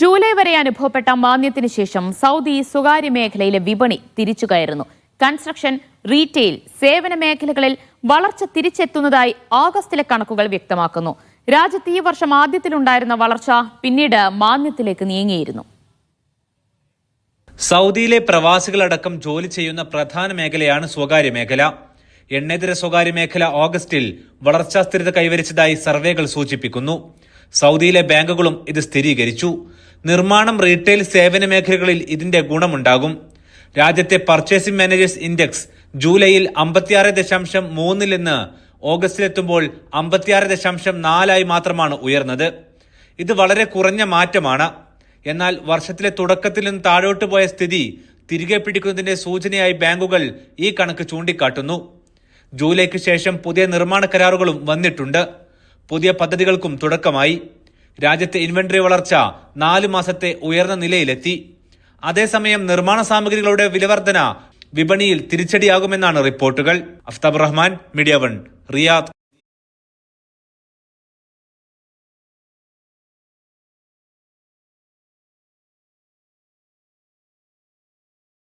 July വരെ അനുഭവപ്പെട്ട മാന്ദ്യത്തിന് ശേഷം സൗദി സ്വകാര്യ മേഖലയിലെ വിപണി തിരിച്ചു കയറുന്നു. കൺസ്ട്രക്ഷൻ റീറ്റെയിൽ സേവന മേഖലകളിൽ വളർച്ച തിരിച്ചെത്തുന്നതായി ഓഗസ്റ്റിലെ കണക്കുകൾ വ്യക്തമാക്കുന്നു. രാജ്യത്ത് ഈ വർഷം ആദ്യത്തിലുണ്ടായിരുന്ന വളർച്ച പിന്നീട് മാന്ദ്യത്തിലേക്ക് നീങ്ങിയിരുന്നു. സൗദിയിലെ പ്രവാസികളടക്കം ജോലി ചെയ്യുന്ന പ്രധാന മേഖലയാണ് സ്വകാര്യ മേഖല. എണ്ണേതര സ്വകാര്യ മേഖല ഓഗസ്റ്റിൽ വളർച്ചാ സ്ഥിരത കൈവരിച്ചതായി സർവേകൾ സൂചിപ്പിക്കുന്നു. സൗദിയിലെ ബാങ്കുകളും ഇത് സ്ഥിരീകരിച്ചു. നിർമ്മാണം റീറ്റെയിൽ സേവന മേഖലകളിൽ ഇതിന്റെ ഗുണമുണ്ടാകും. രാജ്യത്തെ പർച്ചേസിംഗ് മാനേജേഴ്സ് ഇൻഡെക്സ് ജൂലൈയിൽ അമ്പത്തിയാറ് ദശാംശം മൂന്നിൽ നിന്ന് ഓഗസ്റ്റിലെത്തുമ്പോൾ അമ്പത്തിയാറ് ദശാംശം നാലായി മാത്രമാണ് ഉയർന്നത്. ഇത് വളരെ കുറഞ്ഞ മാറ്റമാണ്. എന്നാൽ വർഷത്തിലെ തുടക്കത്തിൽ നിന്ന് താഴോട്ട് പോയ സ്ഥിതി തിരികെ പിടിക്കുന്നതിന്റെ സൂചനയായി ബാങ്കുകൾ ഈ കണക്ക് ചൂണ്ടിക്കാട്ടുന്നു. ജൂലൈക്ക് ശേഷം പുതിയ നിർമ്മാണ കരാറുകളും വന്നിട്ടുണ്ട്. പുതിയ പദ്ധതികൾക്കും തുടക്കമായി. രാജ്യത്തെ ഇൻവെന്ററി വളർച്ച നാല് മാസത്തെ ഉയർന്ന നിലയിലെത്തി. അതേസമയം നിർമ്മാണ സാമഗ്രികളുടെ വിലവർധന വിപണിയിൽ തിരിച്ചടിയാകുമെന്നാണ് റിപ്പോർട്ടുകൾ. Aftab Rahman media one Riyadh.